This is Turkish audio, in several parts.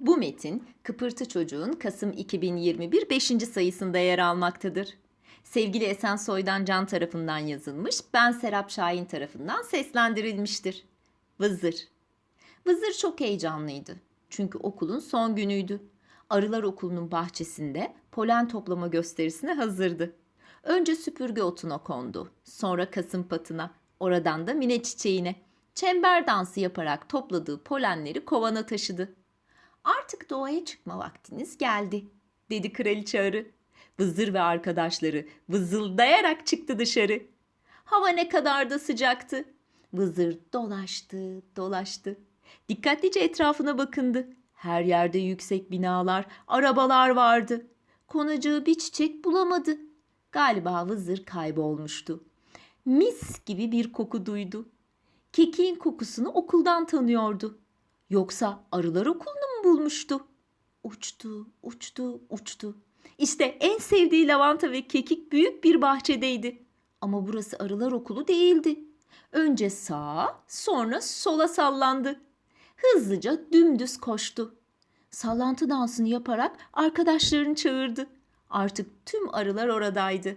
Bu metin Kıpırtı Çocuğun Kasım 2021 5. sayısında yer almaktadır. Sevgili Esen Soydan Can tarafından yazılmış, ben Serap Şahin tarafından seslendirilmiştir. Vızır Vızır çok heyecanlıydı. Çünkü okulun son günüydü. Arılar Okulu'nun bahçesinde polen toplama gösterisine hazırdı. Önce süpürge otuna kondu, sonra kasım patına, oradan da mine çiçeğine. Çember dansı yaparak topladığı polenleri kovana taşıdı. Artık doğaya çıkma vaktiniz geldi, dedi kraliçe arı. Vızır ve arkadaşları vızıldayarak çıktı dışarı. Hava ne kadar da sıcaktı. Vızır dolaştı, dolaştı. Dikkatlice etrafına bakındı. Her yerde yüksek binalar, arabalar vardı. Konacağı bir çiçek bulamadı. Galiba vızır kaybolmuştu. Mis gibi bir koku duydu. Kekiğin kokusunu okuldan tanıyordu. Yoksa arılar okulunu mu bulmuştu? Uçtu, uçtu, uçtu. İşte en sevdiği lavanta ve kekik büyük bir bahçedeydi. Ama burası arılar okulu değildi. Önce sağa, sonra sola sallandı. Hızlıca dümdüz koştu. Sallantı dansını yaparak arkadaşlarını çağırdı. Artık tüm arılar oradaydı.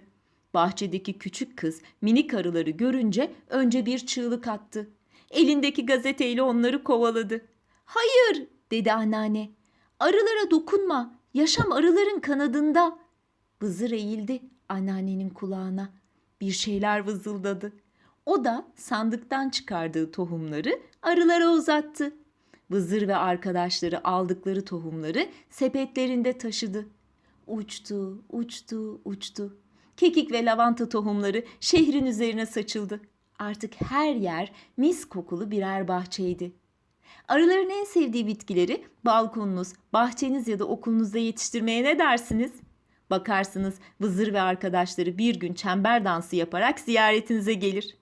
Bahçedeki küçük kız minik arıları görünce önce bir çığlık attı. Elindeki gazeteyle onları kovaladı. Hayır dedi anneanne. Arılara dokunma. Yaşam arıların kanadında. Vızır eğildi anneannenin kulağına. Bir şeyler vızıldadı. O da sandıktan çıkardığı tohumları arılara uzattı. Vızır ve arkadaşları aldıkları tohumları sepetlerinde taşıdı. Uçtu, uçtu, uçtu. Kekik ve lavanta tohumları şehrin üzerine saçıldı. Artık her yer mis kokulu birer bahçeydi. Arıların en sevdiği bitkileri balkonunuz, bahçeniz ya da okulunuzda yetiştirmeye ne dersiniz? Bakarsınız vızır ve arkadaşları bir gün çember dansı yaparak ziyaretinize gelir.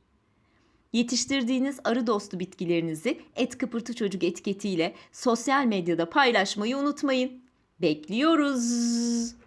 Yetiştirdiğiniz arı dostu bitkilerinizi et kıpırtı çocuk etiketiyle sosyal medyada paylaşmayı unutmayın. Bekliyoruz.